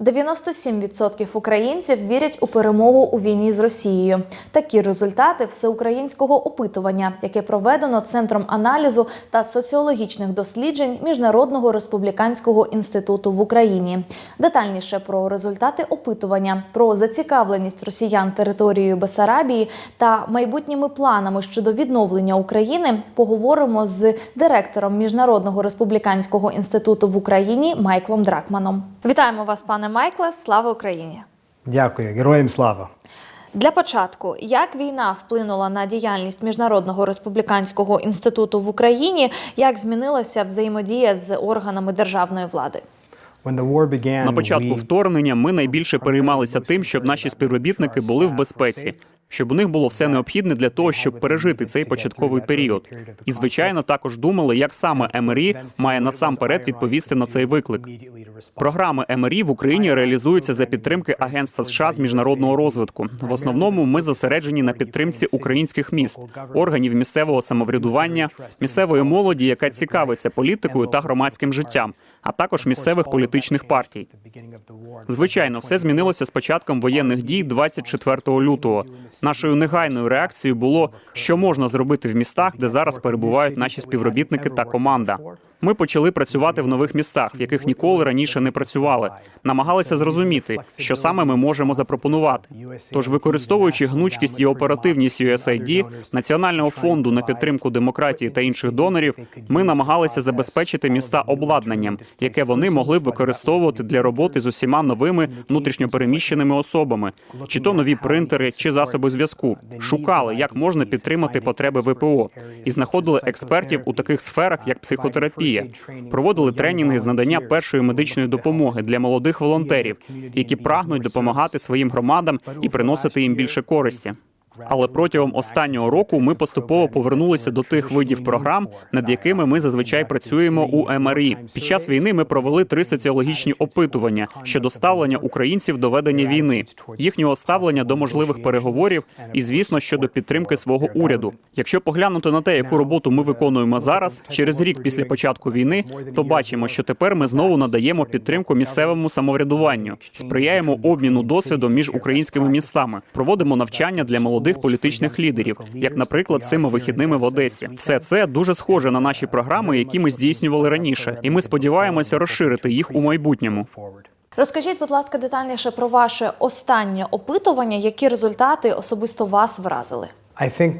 97% українців вірять у перемогу у війні з Росією. Такі результати всеукраїнського опитування, яке проведено Центром аналізу та соціологічних досліджень Міжнародного республіканського інституту в Україні. Детальніше про результати опитування, про зацікавленість росіян територією Бесарабії та майбутніми планами щодо відновлення України поговоримо з директором Міжнародного республіканського інституту в Україні Майклом Дракманом. Вітаємо вас, пане Майкле. Слава Україні! Дякую, героям слава. Для початку, як війна вплинула на діяльність Міжнародного республіканського інституту в Україні, як змінилася взаємодія з органами державної влади? When the war began, На початку вторгнення ми найбільше переймалися тим, щоб наші співробітники були в безпеці, щоб у них було все необхідне для того, щоб пережити цей початковий період. І звичайно, також думали, як саме МРІ має насамперед відповісти на цей виклик. Програми МРІ в Україні реалізуються за підтримки Агентства США з міжнародного розвитку. В основному ми зосереджені на підтримці українських міст, органів місцевого самоврядування, місцевої молоді, яка цікавиться політикою та громадським життям, а також місцевих політичних партій. Звичайно, все змінилося з початком воєнних дій 24 лютого. Нашою негайною реакцією було, що можна зробити в містах, де зараз перебувають наші співробітники та команда. Ми почали працювати в нових містах, в яких ніколи раніше не працювали. Намагалися зрозуміти, що саме ми можемо запропонувати. Тож, використовуючи гнучкість і оперативність USAID, Національного фонду на підтримку демократії та інших донорів, ми намагалися забезпечити міста обладнанням, яке вони могли б використовувати для роботи з усіма новими внутрішньопереміщеними особами, чи то нові принтери, чи засоби зв'язку. Шукали, як можна підтримати потреби ВПО, і знаходили експертів у таких сферах, як психотерапія. Проводили тренінги з надання першої медичної допомоги для молодих волонтерів, які прагнуть допомагати своїм громадам і приносити їм більше користі. Але протягом останнього року ми поступово повернулися до тих видів програм, над якими ми зазвичай працюємо у МРІ. Під час війни ми провели три соціологічні опитування щодо ставлення українців до ведення війни, їхнього ставлення до можливих переговорів і, звісно, щодо підтримки свого уряду. Якщо поглянути на те, яку роботу ми виконуємо зараз, через рік після початку війни, то бачимо, що тепер ми знову надаємо підтримку місцевому самоврядуванню, сприяємо обміну досвідом між українськими містами, проводимо навчання для молодих політичних лідерів, як, наприклад, цими вихідними в Одесі. Все це дуже схоже на наші програми, які ми здійснювали раніше, і ми сподіваємося розширити їх у майбутньому. Розкажіть, будь ласка, детальніше про ваше останнє опитування, які результати особисто вас вразили? I think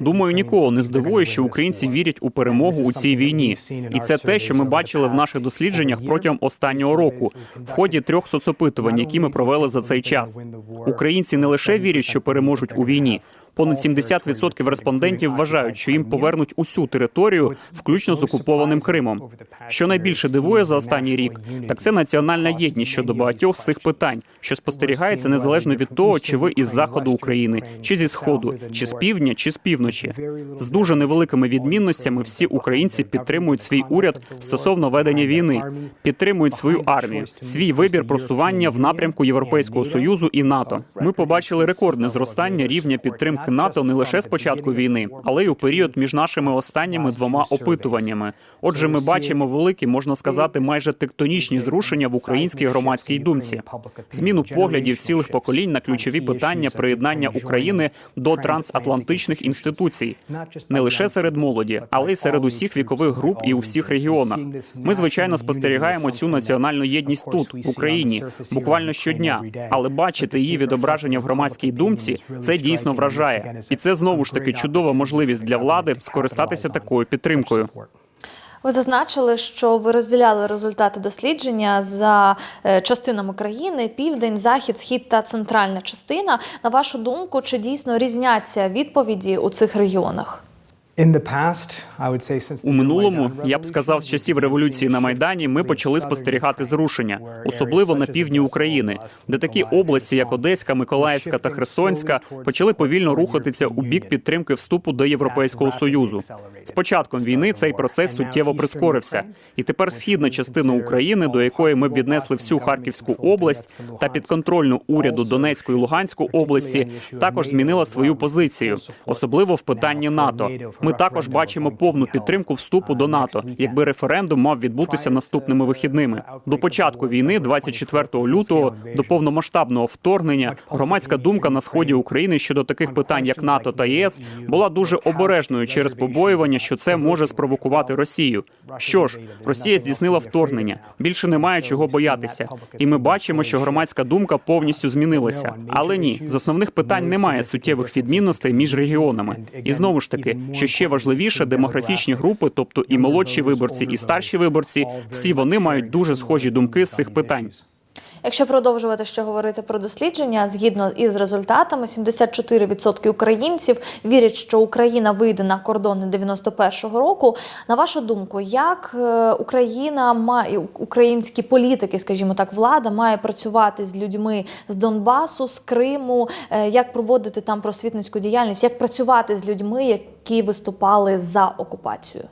Думаю, нікого не здивує, що українці вірять у перемогу у цій війні. І це те, що ми бачили в наших дослідженнях протягом останнього року, в ході трьох соцопитувань, які ми провели за цей час. Українці не лише вірять, що переможуть у війні. Понад 70% респондентів вважають, що їм повернуть усю територію, включно з окупованим Кримом. Що найбільше дивує за останній рік, так це національна єдність щодо багатьох з цих питань, що спостерігається незалежно від того, чи ви із заходу України, чи зі сходу, чи з півдня, чи з півночі. З дуже невеликими відмінностями всі українці підтримують свій уряд стосовно ведення війни, підтримують свою армію, свій вибір просування в напрямку Європейського союзу і НАТО. Ми побачили рекордне зростання рівня підтримки НАТО не лише з початку війни, але й у період між нашими останніми двома опитуваннями. Отже, ми бачимо великі, можна сказати, майже тектонічні зрушення в українській громадській думці, зміну поглядів цілих поколінь на ключові питання приєднання України до трансатлантичних інституцій, не лише серед молоді, але й серед усіх вікових груп і у всіх регіонах. Ми звичайно спостерігаємо цю національну єдність тут, в Україні, буквально щодня. Але бачити її відображення в громадській думці це дійсно вражає, і це знову ж таки чудова можливість для влади скористатися такою підтримкою. Ви зазначили, що ви розділяли результати дослідження за е, частинами країни: південь, захід, схід та центральна частина. На вашу думку, чи дійсно різняться відповіді у цих регіонах? У минулому я б сказав, з часів революції на майдані ми почали спостерігати зрушення, особливо на півдні України, де такі області, як Одеська, Миколаївська та Херсонська, почали повільно рухатися у бік підтримки вступу до Європейського союзу. З початком війни цей процес суттєво прискорився, і тепер східна частина України, до якої ми б віднесли всю Харківську область та підконтрольну уряду Донецької і Луганської області, також змінила свою позицію, особливо в питанні НАТО. Ми також бачимо повну підтримку вступу до НАТО, якби референдум мав відбутися наступними вихідними. До початку війни, 24 лютого, до повномасштабного вторгнення, громадська думка на сході України щодо таких питань, як НАТО та ЄС, була дуже обережною через побоювання, що це може спровокувати Росію. Що ж, Росія здійснила вторгнення. Більше немає чого боятися. І ми бачимо, що громадська думка повністю змінилася. Але ні, з основних питань немає суттєвих відмінностей між регіонами. І знову ж таки, що ще важливіше, демографічні групи, тобто і молодші виборці, і старші виборці, всі вони мають дуже схожі думки з цих питань. Якщо продовжувати ще говорити про дослідження, згідно із результатами, 74% українців вірять, що Україна вийде на кордони 91-го року. На вашу думку, як е, Україна має українські політики, скажімо так, влада має працювати з людьми з Донбасу, з Криму, е, як проводити там просвітницьку діяльність, як працювати з людьми, які виступали за окупацію?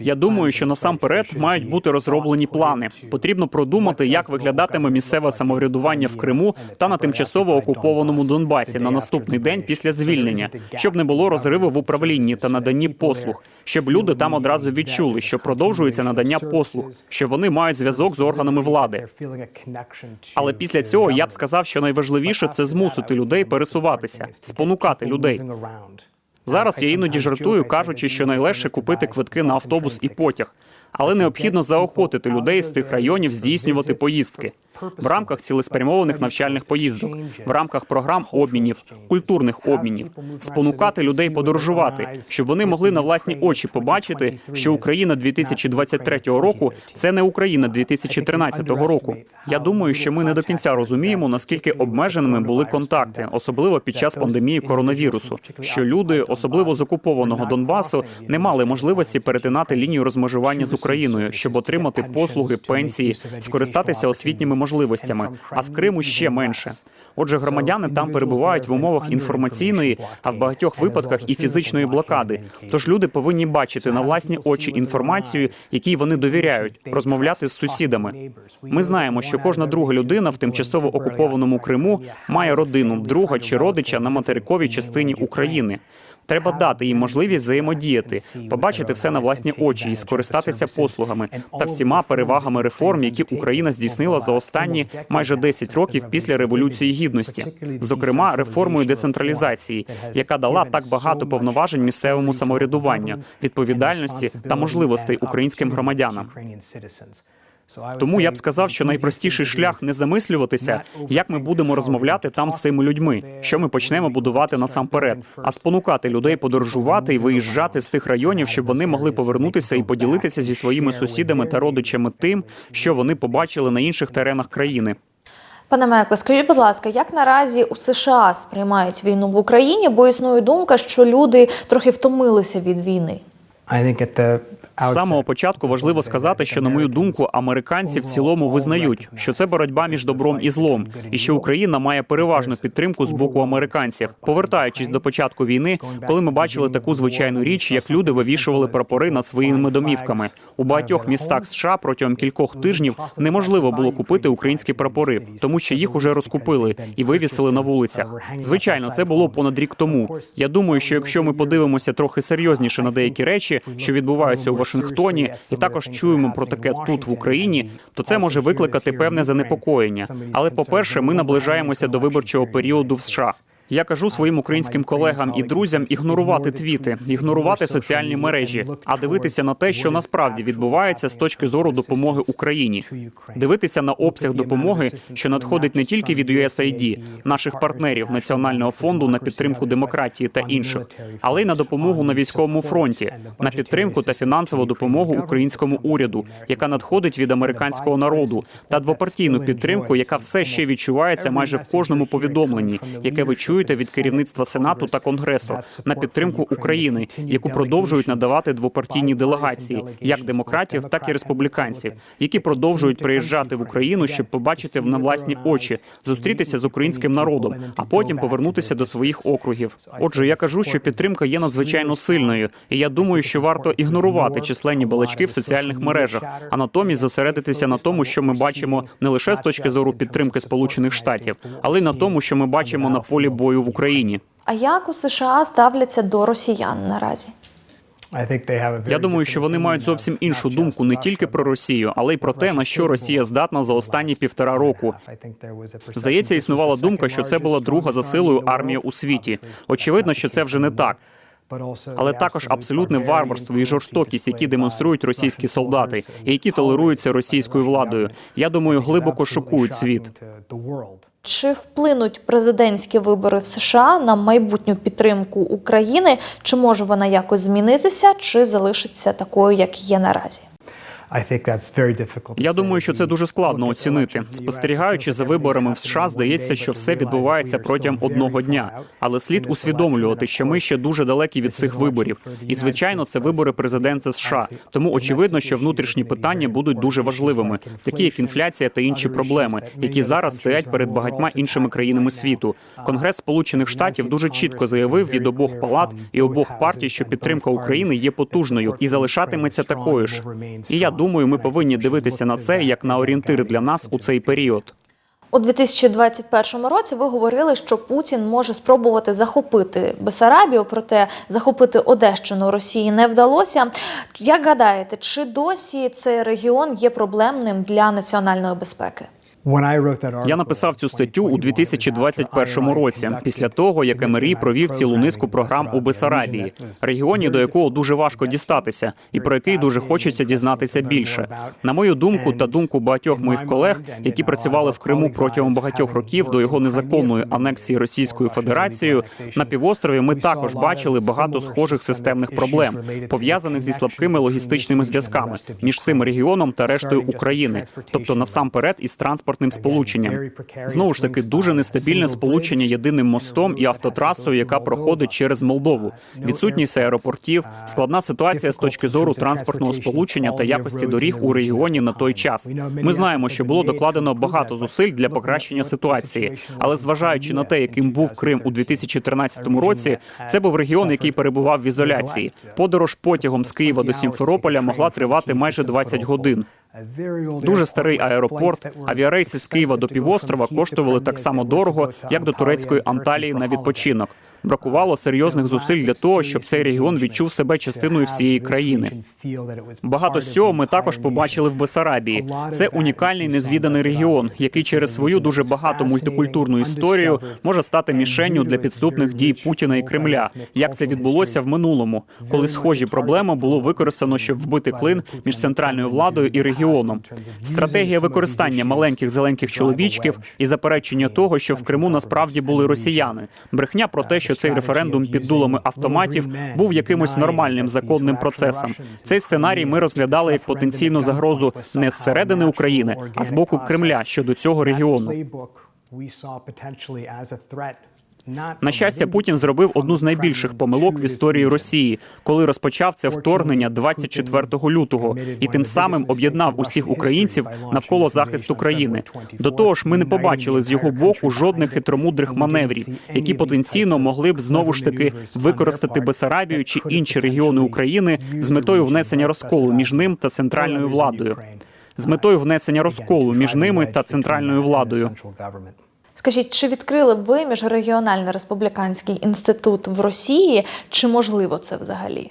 Я думаю, що насамперед мають бути розроблені плани. Потрібно продумати, як виглядатиме місцеве самоврядування в Криму та на тимчасово окупованому Донбасі на наступний день після звільнення, щоб не було розриву в управлінні та наданні послуг, щоб люди там одразу відчули, що продовжується надання послуг, що вони мають зв'язок з органами влади. Але після цього я б сказав, що найважливіше це змусити людей пересуватися, спонукати людей. Зараз я іноді жартую, кажучи, що найлегше купити квитки на автобус і потяг, але необхідно заохотити людей з цих районів здійснювати поїздки в рамках цілеспрямованих навчальних поїздок, в рамках програм обмінів, культурних обмінів, спонукати людей подорожувати, щоб вони могли на власні очі побачити, що Україна 2023 року це не Україна 2013 року. Я думаю, що ми не до кінця розуміємо, наскільки обмеженими були контакти, особливо під час пандемії коронавірусу. Що люди, особливо з окупованого Донбасу, не мали можливості перетинати лінію розмежування з Україною, щоб отримати послуги, пенсії, скористатися освітніми можливостями, а з Криму ще менше. Отже, громадяни там перебувають в умовах інформаційної, а в багатьох випадках і фізичної блокади. Тож люди повинні бачити на власні очі інформацію, якій вони довіряють, розмовляти з сусідами. Ми знаємо, що кожна друга людина в тимчасово окупованому Криму має родину, друга чи родича на материковій частині України. Треба дати їм можливість взаємодіяти, побачити все на власні очі і скористатися послугами та всіма перевагами реформ, які Україна здійснила за останні майже 10 років після революції гідності, зокрема реформою децентралізації, яка дала так багато повноважень місцевому самоврядуванню, відповідальності та можливостей українським громадянам. Тому я б сказав, що найпростіший шлях не замислюватися, як ми будемо розмовляти там з цими людьми, що ми почнемо будувати насамперед, а спонукати людей подорожувати і виїжджати з цих районів, щоб вони могли повернутися і поділитися зі своїми сусідами та родичами тим, що вони побачили на інших теренах країни. Пане Мекле, скажіть, будь ласка, як наразі у США сприймають війну в Україні? Бо існує думка, що люди трохи втомилися від війни. З самого початку важливо сказати, що на мою думку, американці в цілому визнають, що це боротьба між добром і злом, і що Україна має переважну підтримку з боку американців. Повертаючись до початку війни, коли ми бачили таку звичайну річ, як люди вивішували прапори над своїми домівками у багатьох містах США протягом кількох тижнів неможливо було купити українські прапори, тому що їх уже розкупили і вивісили на вулицях. Звичайно, це було понад рік тому. Я думаю, що якщо ми подивимося трохи серйозніше на деякі речі, що відбуваються у Вашингтоні, і також чуємо про таке тут в Україні, то це може викликати певне занепокоєння. Але, по-перше, ми наближаємося до виборчого періоду в США. Я кажу своїм українським колегам і друзям ігнорувати твіти, ігнорувати соціальні мережі, а дивитися на те, що насправді відбувається з точки зору допомоги Україні. Дивитися на обсяг допомоги, що надходить не тільки від USAID, наших партнерів Національного фонду на підтримку демократії та інших, але й на допомогу на військовому фронті, на підтримку та фінансову допомогу українському уряду, яка надходить від американського народу, та двопартійну підтримку, яка все ще відчувається майже в кожному повідомленні, яке ви чуєте від керівництва Сенату та Конгресу на підтримку України, яку продовжують надавати двопартійні делегації, як демократів, так і республіканців, які продовжують приїжджати в Україну, щоб побачити на власні очі, зустрітися з українським народом, а потім повернутися до своїх округів. Отже, я кажу, що підтримка є надзвичайно сильною, і я думаю, що варто ігнорувати численні балачки в соціальних мережах, а натомість зосередитися на тому, що ми бачимо не лише з точки зору підтримки Сполучених Штатів, але й на тому, що ми бачимо на полі бою в Україні. А як у США ставляться до росіян наразі? Я думаю, що вони мають зовсім іншу думку не тільки про Росію, але й про те, на що Росія здатна за останні півтора року. Здається, існувала думка, що це була друга за силою армія у світі. Очевидно, що це вже не так. Але також абсолютне варварство і жорстокість, які демонструють російські солдати, і які толеруються російською владою. Я думаю, глибоко шокують світ. Чи вплинуть президентські вибори в США на майбутню підтримку України? Чи може вона якось змінитися, чи залишиться такою, як є наразі? Я думаю, що це дуже складно оцінити. Спостерігаючи за виборами в США, здається, що все відбувається протягом одного дня. Але слід усвідомлювати, що ми ще дуже далекі від цих виборів. І звичайно, це вибори президента США. Тому очевидно, що внутрішні питання будуть дуже важливими, такі як інфляція та інші проблеми, які зараз стоять перед багатьма іншими країнами світу. Конгрес Сполучених Штатів дуже чітко заявив від обох палат і обох партій, що підтримка України є потужною і залишатиметься такою ж. І я думаю, ми повинні дивитися на це як на орієнтир для нас у цей період. У 2021 році ви говорили, що Путін може спробувати захопити Бесарабію, проте захопити Одещину Росії не вдалося. Як гадаєте, чи досі цей регіон є проблемним для національної безпеки? Я написав цю статтю у 2021 році, після того як МРІ провів цілу низку програм у Бесарабії, регіоні, до якого дуже важко дістатися, і про який дуже хочеться дізнатися більше. На мою думку та думку багатьох моїх колег, які працювали в Криму протягом багатьох років до його незаконної анексії Російською Федерацією, на півострові ми також бачили багато схожих системних проблем, пов'язаних зі слабкими логістичними зв'язками між цим регіоном та рештою України, тобто насамперед із транспортним сполученням. Знову ж таки, дуже нестабільне сполучення єдиним мостом і автотрасою, яка проходить через Молдову. Відсутність аеропортів, складна ситуація з точки зору транспортного сполучення та якості доріг у регіоні на той час. Ми знаємо, що було докладено багато зусиль для покращення ситуації, але зважаючи на те, яким був Крим у 2013 році, це був регіон, який перебував в ізоляції. Подорож потягом з Києва до Сімферополя могла тривати майже 20 годин. Дуже старий аеропорт, авіарейси з Києва до півострова коштували так само дорого, як до турецької Анталії на відпочинок. Бракувало серйозних зусиль для того, щоб цей регіон відчув себе частиною всієї країни. Багато з цього ми також побачили в Бесарабії. Це унікальний незвіданий регіон, який через свою дуже багату мультикультурну історію може стати мішенню для підступних дій Путіна і Кремля. Як це відбулося в минулому, коли схожі проблеми було використано, щоб вбити клин між центральною владою і регіоном. Стратегія використання маленьких зеленьких чоловічків і заперечення того, що в Криму насправді були росіяни. Брехня про те, що цей референдум під дулами автоматів був якимось нормальним законним процесом. Цей сценарій ми розглядали як потенційну загрозу не зсередини України, а з боку Кремля щодо цього регіону. На щастя, Путін зробив одну з найбільших помилок в історії Росії, коли розпочав це вторгнення 24 лютого, і тим самим об'єднав усіх українців навколо захисту країни. До того ж, ми не побачили з його боку жодних хитромудрих маневрів, які потенційно могли б знову ж таки використати Бесарабію чи інші регіони України з метою внесення розколу між ним та центральною владою. З метою внесення розколу між ними та центральною владою. Скажіть, чи відкрили б ви міжрегіональний республіканський інститут в Росії? Чи можливо це взагалі?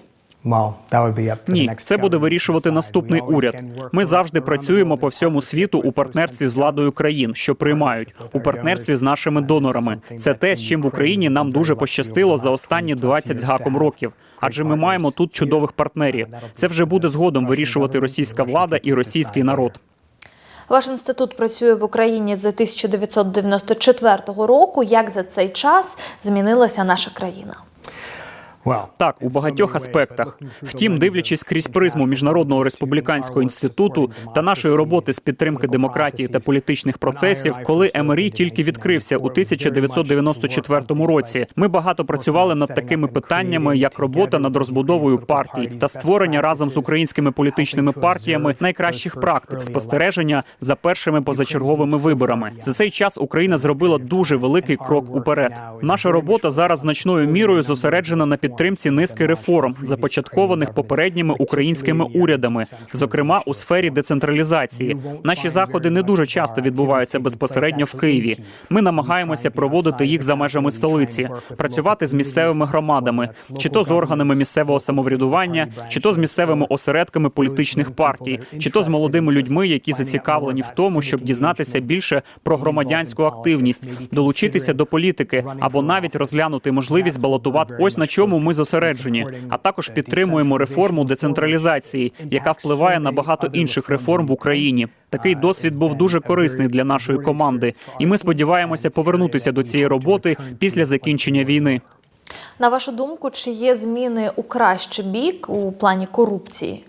Ні, це буде вирішувати наступний уряд. Ми завжди працюємо по всьому світу у партнерстві з владою країн, що приймають у партнерстві з нашими донорами. Це те, з чим в Україні нам дуже пощастило за останні 20 з гаком років. Адже ми маємо тут чудових партнерів. Це вже буде згодом вирішувати російська влада і російський народ. Ваш інститут працює в Україні з 1994 року. Як за цей час змінилася наша країна? Так, у багатьох аспектах. Втім, дивлячись крізь призму міжнародного республіканського інституту та нашої роботи з підтримки демократії та політичних процесів, коли МРІ тільки відкрився у 1994 році, ми багато працювали над такими питаннями, як робота над розбудовою партій та створення разом з українськими політичними партіями найкращих практик спостереження за першими позачерговими виборами. За цей час Україна зробила дуже великий крок уперед. Наша робота зараз значною мірою зосереджена на підтримці підтримці низки реформ, започаткованих попередніми українськими урядами, зокрема у сфері децентралізації. Наші заходи не дуже часто відбуваються безпосередньо в Києві. Ми намагаємося проводити їх за межами столиці, працювати з місцевими громадами, чи то з органами місцевого самоврядування, чи то з місцевими осередками політичних партій, чи то з молодими людьми, які зацікавлені в тому, щоб дізнатися більше про громадянську активність, долучитися до політики або навіть розглянути можливість балотувати. Ось на чому ми зосереджені. А також підтримуємо реформу децентралізації, яка впливає на багато інших реформ в Україні. Такий досвід був дуже корисний для нашої команди, і ми сподіваємося повернутися до цієї роботи після закінчення війни. На вашу думку, чи є зміни у кращий бік у плані корупції?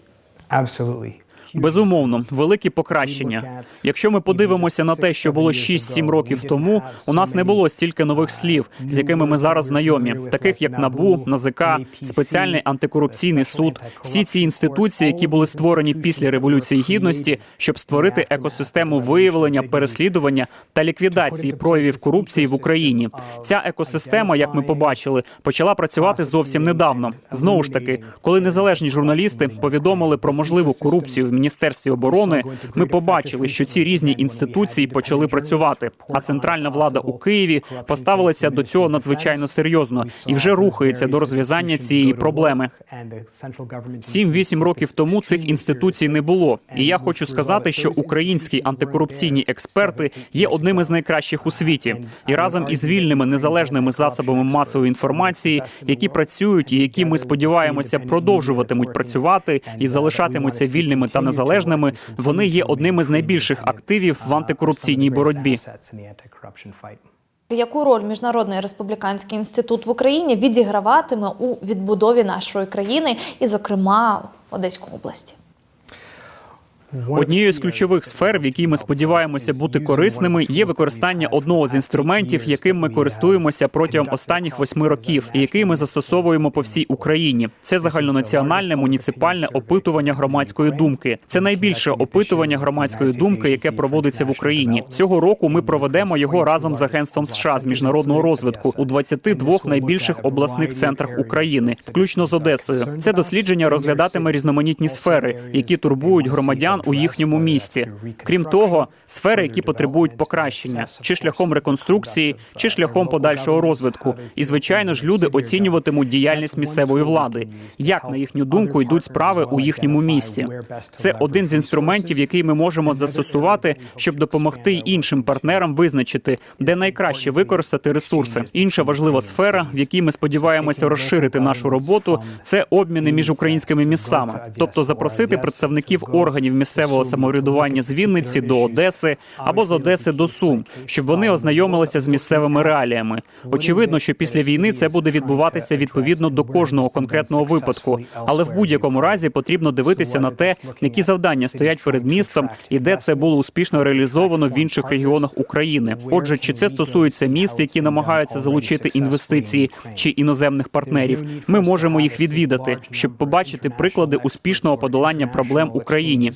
Absolutely. Безумовно, великі покращення. Якщо ми подивимося на те, що було 6-7 років тому, у нас не було стільки нових слів, з якими ми зараз знайомі, таких як НАБУ, НАЗК, спеціальний антикорупційний суд. Всі ці інституції, які були створені після революції гідності, щоб створити екосистему виявлення, переслідування та ліквідації проявів корупції в Україні. Ця екосистема, як ми побачили, почала працювати зовсім недавно. Знову ж таки, коли незалежні журналісти повідомили про можливу корупцію в міністерстві оборони, ми побачили, що ці різні інституції почали працювати. А центральна влада у Києві поставилася до цього надзвичайно серйозно і вже рухається до розв'язання цієї проблеми. 7-8 років тому цих інституцій не було. І я хочу сказати, що українські антикорупційні експерти є одними з найкращих у світі, і разом із вільними незалежними засобами масової інформації, які працюють і які ми сподіваємося продовжуватимуть працювати і залишатимуться вільними та незалежними. Вони є одними з найбільших активів в антикорупційній боротьбі. Яку роль Міжнародний республіканський інститут в Україні відіграватиме у відбудові нашої країни, і, зокрема, Одеської області? Однією з ключових сфер, в якій ми сподіваємося бути корисними, є використання одного з інструментів, яким ми користуємося протягом останніх восьми років, і який ми застосовуємо по всій Україні. Це загальнонаціональне муніципальне опитування громадської думки. Це найбільше опитування громадської думки, яке проводиться в Україні. Цього року ми проведемо його разом з агентством США з міжнародного розвитку у 22 найбільших обласних центрах України, включно з Одесою. Це дослідження розглядатиме різноманітні сфери, які турбують громадян у їхньому місті. Крім того, сфери, які потребують покращення, чи шляхом реконструкції, чи шляхом подальшого розвитку. І звичайно ж, люди оцінюватимуть діяльність місцевої влади, як на їхню думку йдуть справи у їхньому місті. Це один з інструментів, який ми можемо застосувати, щоб допомогти іншим партнерам визначити, де найкраще використати ресурси. Інша важлива сфера, в якій ми сподіваємося розширити нашу роботу, це обміни між українськими містами, тобто запросити представників органів місцевого самоврядування з Вінниці до Одеси або з Одеси до Сум, щоб вони ознайомилися з місцевими реаліями. Очевидно, що після війни це буде відбуватися відповідно до кожного конкретного випадку, але в будь-якому разі потрібно дивитися на те, які завдання стоять перед містом і де це було успішно реалізовано в інших регіонах України. Отже, чи це стосується міст, які намагаються залучити інвестиції чи іноземних партнерів, ми можемо їх відвідати, щоб побачити приклади успішного подолання проблем Україні.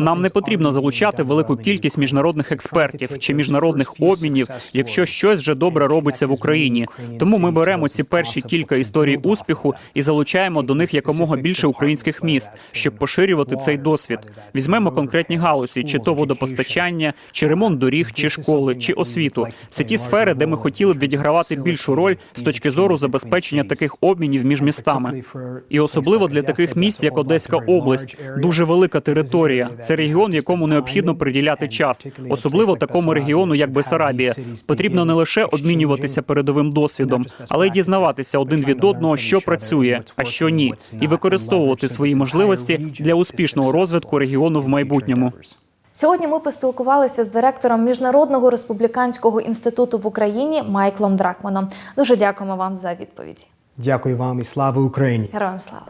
Нам не потрібно залучати велику кількість міжнародних експертів чи міжнародних обмінів, якщо щось вже добре робиться в Україні. Тому ми беремо ці перші кілька історій успіху і залучаємо до них якомога більше українських міст, щоб поширювати цей досвід. Візьмемо конкретні галузі, чи то водопостачання, чи ремонт доріг, чи школи, чи освіту. Це ті сфери, де ми хотіли б відігравати більшу роль з точки зору забезпечення таких обмінів між містами. І особливо для таких міст, як Одеська область, дуже велика територія. Це регіон, якому необхідно приділяти час, особливо такому регіону, як Бесарабія. Потрібно не лише обмінюватися передовим досвідом, але й дізнаватися один від одного, що працює, а що ні, і використовувати свої можливості для успішного розвитку регіону в майбутньому. Сьогодні ми поспілкувалися з директором Міжнародного республіканського інституту в Україні Майклом Дракманом. Дуже дякуємо вам за відповіді. Дякую вам і слава Україні. Героям слава!